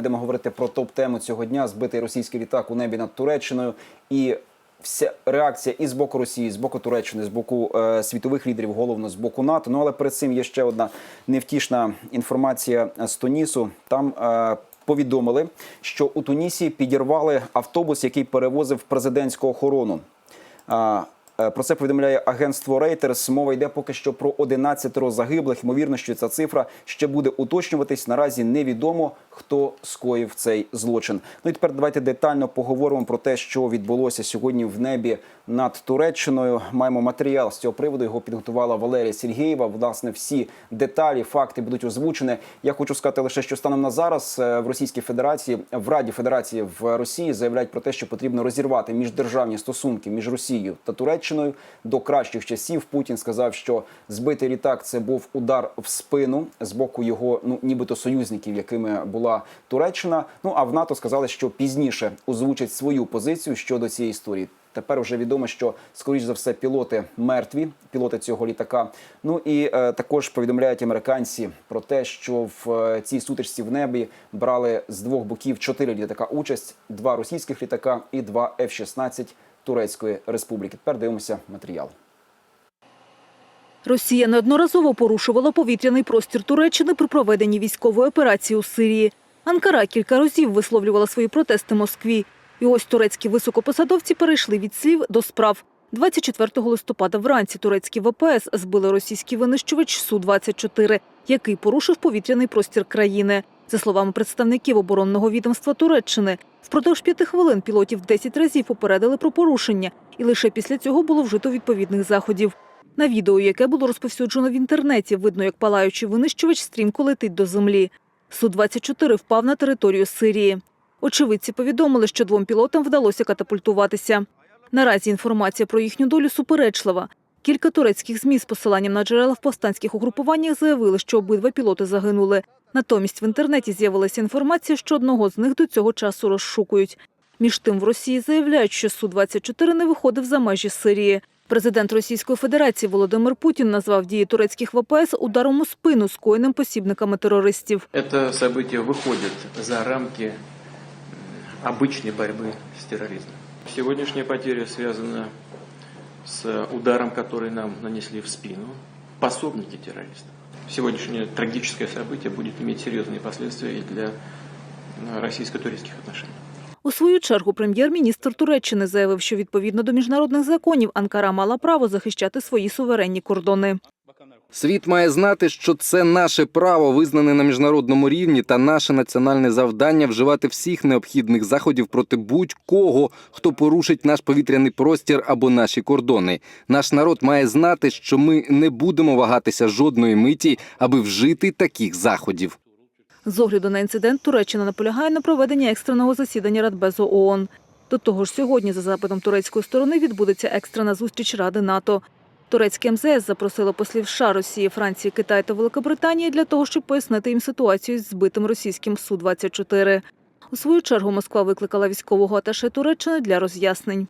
будемо говорити про топ-тему цього дня. Збитий російський літак у небі над Туреччиною і. Вся реакція і з боку Росії, з боку Туреччини, з боку е, світових лідерів, головно з боку НАТО. Ну але перед цим є ще одна невтішна інформація з Тунісу. Там е, повідомили, що у Тунісі підірвали автобус, який перевозив президентську охорону. Про це повідомляє агентство Reuters. Мова йде поки що про 11 загиблих. Ймовірно, що ця цифра ще буде уточнюватись. Наразі невідомо, хто скоїв цей злочин. Ну і тепер давайте детально поговоримо про те, що відбулося сьогодні в небі над Туреччиною. Маємо матеріал з цього приводу. Його підготувала Валерія Сергієва. Власне, всі деталі, факти будуть озвучені. Я хочу сказати лише, що станом на зараз е, в Російській Федерації в Раді Федерації в Росії заявляють про те, що потрібно розірвати міждержавні стосунки між Росією та Туреччиною до кращих часів. Путін сказав, що збитий літак це був удар в спину з боку його, ну нібито союзників, якими була Туреччина. Ну а в НАТО сказали, що пізніше озвучать свою позицію щодо цієї історії. Тепер вже відомо, що скоріш за все пілоти мертві, пілоти цього літака. Ну і е, також повідомляють американці про те, що в е, цій сутичці в небі брали з двох боків чотири літака участь: два російських літака і два F-16 Турецької республіки. Тепер дивимося матеріал. Росія неодноразово порушувала повітряний простір Туреччини при проведенні військової операції у Сирії. Анкара кілька разів висловлювала свої протести Москві. І ось турецькі високопосадовці перейшли від слів до справ. 24 листопада вранці турецькі ВПС збили російський винищувач Су-24, який порушив повітряний простір країни. За словами представників оборонного відомства Туреччини, впродовж п'яти хвилин пілотів 10 разів попередили про порушення, і лише після цього було вжито відповідних заходів. На відео, яке було розповсюджено в інтернеті, видно, як палаючий винищувач стрімко летить до землі. Су-24 впав на територію Сирії. Очевидці повідомили, що двом пілотам вдалося катапультуватися. Наразі інформація про їхню долю суперечлива. Кілька турецьких ЗМІ з посиланням на джерела в повстанських угрупуваннях заявили, що обидва пілоти загинули. Натомість в інтернеті з'явилася інформація, що одного з них до цього часу розшукують. Між тим в Росії заявляють, що Су-24 не виходив за межі Сирії. Президент Російської Федерації Володимир Путін назвав дії турецьких ВПС ударом у спину скоєним посібниками терористів. Это событие выходит за рамки м, обычной борьбы с терроризмом. Сегодняшняя потеря связана с ударом, который нам нанесли в спину пособники террористов. Сегодняшнее трагическое событие будет иметь серьезные последствия и для м, российско-турецких отношений. У свою чергу прем'єр-міністр Туреччини заявив, що відповідно до міжнародних законів Анкара мала право захищати свої суверенні кордони. Світ має знати, що це наше право, визнане на міжнародному рівні, та наше національне завдання вживати всіх необхідних заходів проти будь-кого, хто порушить наш повітряний простір або наші кордони. Наш народ має знати, що ми не будемо вагатися жодної миті, аби вжити таких заходів. З огляду на інцидент Туреччина наполягає на проведенні екстреного засідання Радбезу ООН. До того ж, сьогодні за запитом турецької сторони відбудеться екстрена зустріч Ради НАТО. Турецьке МЗС запросило послів США, Росії, Франції, Китаю та Великобританії для того, щоб пояснити їм ситуацію з збитим російським Су-24. У свою чергу Москва викликала військового аташе Туреччини для роз'яснень.